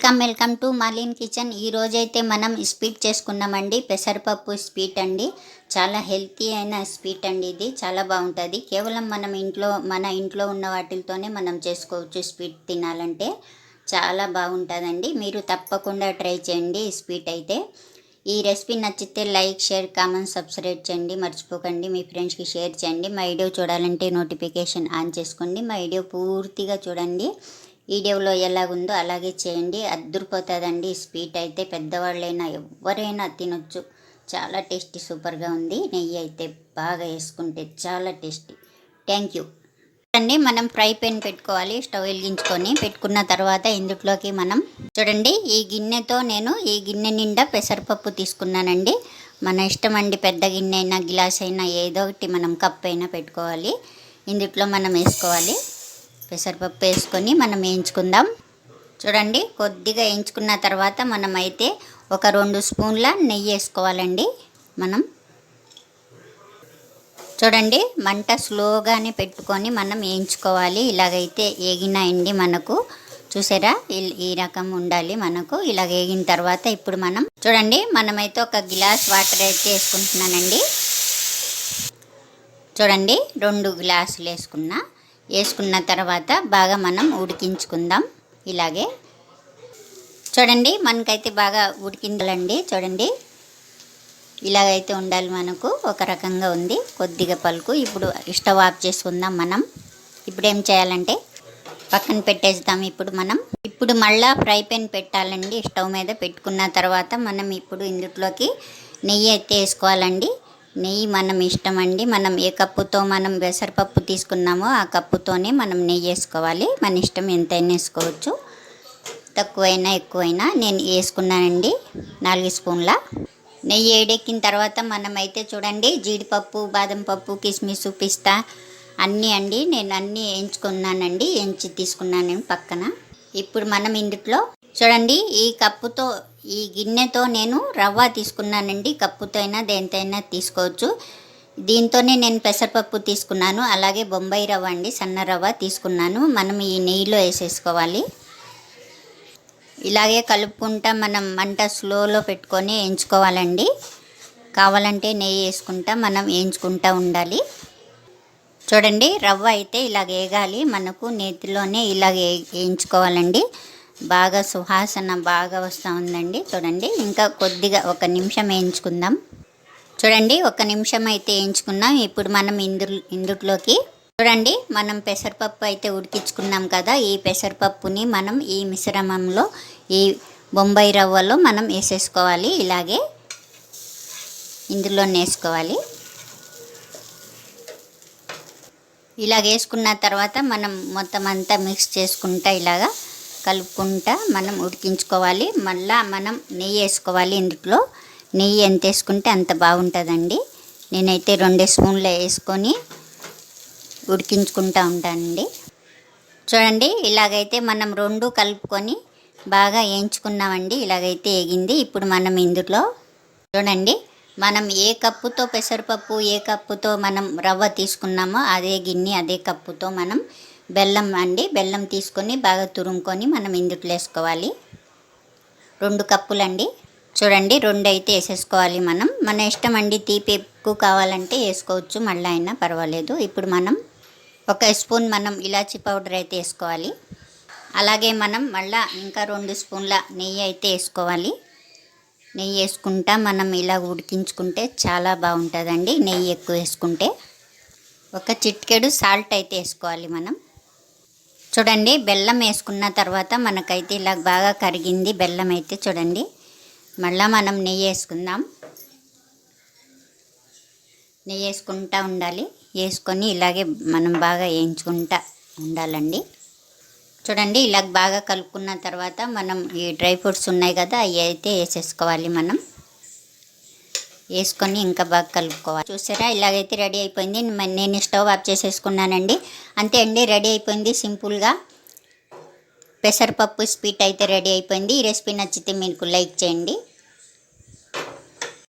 Welcome welcome to Malin kitchen. ఈ రోజైతే మనం స్వీట్ చేసుకున్నామండి. పెసరపప్పు స్వీట్ అండి. చాలా హెల్తీ అయిన స్వీట్ అండి ఇది. చాలా బాగుంటుంది. కేవలం మనం ఇంట్లో మన ఇంట్లో ఉన్న వాటితోనే మనం చేసుకోవచ్చు స్వీట్ తినాలంటే. చాలా బాగుంటుందండి. మీరు తప్పకుండా ట్రై చేయండి స్వీట్ అయితే. ఈ రెసిపీ నచ్చితే లైక్ షేర్ కామెంట్ సబ్స్క్రైబ్ చేయండి. మర్చిపోకండి. మీ ఫ్రెండ్స్కి షేర్ చేయండి. మా వీడియో చూడాలంటే నోటిఫికేషన్ ఆన్ చేసుకోండి. మా వీడియో పూర్తిగా చూడండి. వీడియోలో ఎలాగుందో అలాగే చేయండి. అద్దరిపోతుందండి. స్వీట్ అయితే పెద్దవాళ్ళైనా ఎవరైనా తినొచ్చు. చాలా టేస్టీ సూపర్గా ఉంది. నెయ్యి అయితే బాగా వేసుకుంటే చాలా టేస్టీ. Thank you. చూడండి మనం ఫ్రై పెన్ పెట్టుకోవాలి. స్టవ్ వెలిగించుకొని పెట్టుకున్న తర్వాత ఇందులోకి మనం చూడండి ఈ గిన్నెతో నేను ఈ గిన్నె నిండా పెసరపప్పు తీసుకున్నానండి. మన ఇష్టం అండి పెద్ద గిన్నె అయినా గ్లాస్ అయినా ఏదో ఒకటి మనం కప్ అయినా పెట్టుకోవాలి. ఇందుట్లో మనం వేసుకోవాలి. పెసరపప్పు వేసుకొని మనం వేయించుకుందాం. చూడండి కొద్దిగా వేయించుకున్న తర్వాత మనం అయితే ఒక రెండు స్పూన్ల నెయ్యి వేసుకోవాలండి మనం. చూడండి మంట స్లోగానే పెట్టుకొని మనం వేయించుకోవాలి. ఇలాగైతే ఏగినాయండి మనకు. చూసారా? ఈ రకం ఉండాలి మనకు. ఇలా వేగిన తర్వాత ఇప్పుడు మనం చూడండి మనమైతే ఒక గ్లాస్ వాటర్ అయితే వేసుకుంటున్నానండి. చూడండి రెండు గ్లాసులు వేసుకున్నా. వేసుకున్న తర్వాత బాగా మనం ఉడికించుకుందాం. ఇలాగే. చూడండి మనకైతే బాగా ఉడికిందండి. చూడండి. ఇలాగైతే ఉండాలి మనకు. ఒక రకంగా ఉంది. కొద్దిగా పలుకు. ఇప్పుడు స్టవ్ ఆఫ్ చేసుకుందాం మనం. ఇప్పుడు ఏం చేయాలంటే పక్కన పెట్టేద్దాం ఇప్పుడు మనం. ఇప్పుడు మళ్ళీ ఫ్రై పెన్ పెట్టాలండి. స్టవ్ మీద పెట్టుకున్న తర్వాత మనం ఇప్పుడు ఇందులోకి నెయ్యి అయితే వేసుకోవాలండి. నెయ్యి మనం ఇష్టం అండి మనం ఏ కప్పుతో మనం పెసరపప్పు తీసుకున్నామో ఆ కప్పుతోనే మనం నెయ్యి వేసుకోవాలి. మన ఇష్టం ఎంతైనా వేసుకోవచ్చు. తక్కువైనా ఎక్కువైనా నేను వేసుకున్నానండి నాలుగు స్పూన్ల. నెయ్యి ఏడెక్కిన తర్వాత మనం అయితే చూడండి జీడిపప్పు బాదం పప్పు కిస్మిస్ పిస్తా అన్నీ అండి. నేను అన్నీ వేయించుకున్నానండి. వేయించి తీసుకున్నాను పక్కన. ఇప్పుడు మనం ఇందులో చూడండి ఈ కప్పుతో ఈ గిన్నెతో నేను రవ్వ తీసుకున్నానండి. కప్పుతో అయినా దేనితోనైనా తీసుకోవచ్చు. దీంతోనే నేను పెసరపప్పు తీసుకున్నాను. అలాగే బొంబాయి రవ్వ అండి సన్న రవ్వ తీసుకున్నాను. మనం ఈ నెయ్యిలో వేసేసుకోవాలి. ఇలాగే కలుపుకుంటా మనం మంట స్లోలో పెట్టుకొని వేయించుకోవాలండి. కావాలంటే నెయ్యి వేసుకుంటా మనం వేయించుకుంటా ఉండాలి. చూడండి రవ్వ అయితే ఇలాగ వేగాలి. మనకు నేతిలోనే ఇలాగ వేయించుకోవాలండి. బాగా సువాసన బాగా వస్తూ ఉందండి. చూడండి ఇంకా కొద్దిగా ఒక నిమిషం వేయించుకుందాం. చూడండి ఒక నిమిషం అయితే వేయించుకున్నాం ఇప్పుడు మనం ఇందు ఇందుట్లోకి చూడండి మనం పెసరపప్పు అయితే ఉడికించుకున్నాం కదా. ఈ పెసరపప్పుని మనం ఈ మిశ్రమంలో ఈ బొంబాయి రవ్వలో మనం వేసేసుకోవాలి. ఇలాగే ఇందులో వేసుకోవాలి. ఇలా వేసుకున్న తర్వాత మనం మొత్తం అంతా మిక్స్ చేసుకుంటా ఇలాగా కలుపుకుంటా మనం ఉడికించుకోవాలి. మళ్ళా మనం నెయ్యి వేసుకోవాలి ఇందులో. నెయ్యి ఎంత వేసుకుంటే అంత బాగుంటుందండి. నేనైతే రెండు స్పూన్లు వేసుకొని ఉడికించుకుంటూ ఉంటానండి. చూడండి ఇలాగైతే మనం రెండు కలుపుకొని బాగా వేయించుకున్నామండి. ఇలాగైతే ఎగింది ఇప్పుడు మనం ఇందులో చూడండి మనం ఏ కప్పుతో పెసరపప్పు ఏ కప్పుతో మనం రవ్వ తీసుకున్నామో అదే గిన్నె అదే కప్పుతో మనం బెల్లం అండి. బెల్లం తీసుకొని బాగా తురుముకొని మనం ఇందుట్లో వేసుకోవాలి రెండు కప్పులండి. చూడండి రెండు అయితే వేసేసుకోవాలి మనం. మన ఇష్టం అండి తీపి ఎక్కువ కావాలంటే వేసుకోవచ్చు మళ్ళీ అయినా పర్వాలేదు. ఇప్పుడు మనం ఒక స్పూన్ మనం ఇలాచి పౌడర్ అయితే వేసుకోవాలి. అలాగే మనం మళ్ళీ ఇంకా రెండు స్పూన్ల నెయ్యి అయితే వేసుకోవాలి. నెయ్యి వేసుకుంటా మనం ఇలా ఉడికించుకుంటే చాలా బాగుంటుందండి నెయ్యి ఎక్కువ వేసుకుంటే. ఒక చిట్కెడు సాల్ట్ అయితే వేసుకోవాలి మనం. చూడండి బెల్లం వేసుకున్న తర్వాత మనకైతే ఇలా బాగా కరిగింది బెల్లం అయితే చూడండి. మళ్ళీ మనం నెయ్యి వేసుకుందాం. నెయ్యి వేసుకుంటా ఉండాలి. వేసుకొని ఇలాగే మనం బాగా వేయించుకుంటా ఉండాలండి. చూడండి ఇలా బాగా కలుపుకున్న తర్వాత మనం ఈ డ్రై ఫ్రూట్స్ ఉన్నాయి కదా అవి అయితే వేసేసుకోవాలి మనం. వేసుకొని ఇంకా బాగా కలుపుకోవాలి. చూసారా? ఇలాగైతే రెడీ అయిపోయింది. నేను స్టవ్ ఆఫ్ చేసేసుకున్నానండి. అంతే అండి రెడీ అయిపోయింది సింపుల్గా. పెసరపప్పు స్వీట్ అయితే రెడీ అయిపోయింది. ఈ రెసిపీ నచ్చితే మీకు లైక్ చేయండి.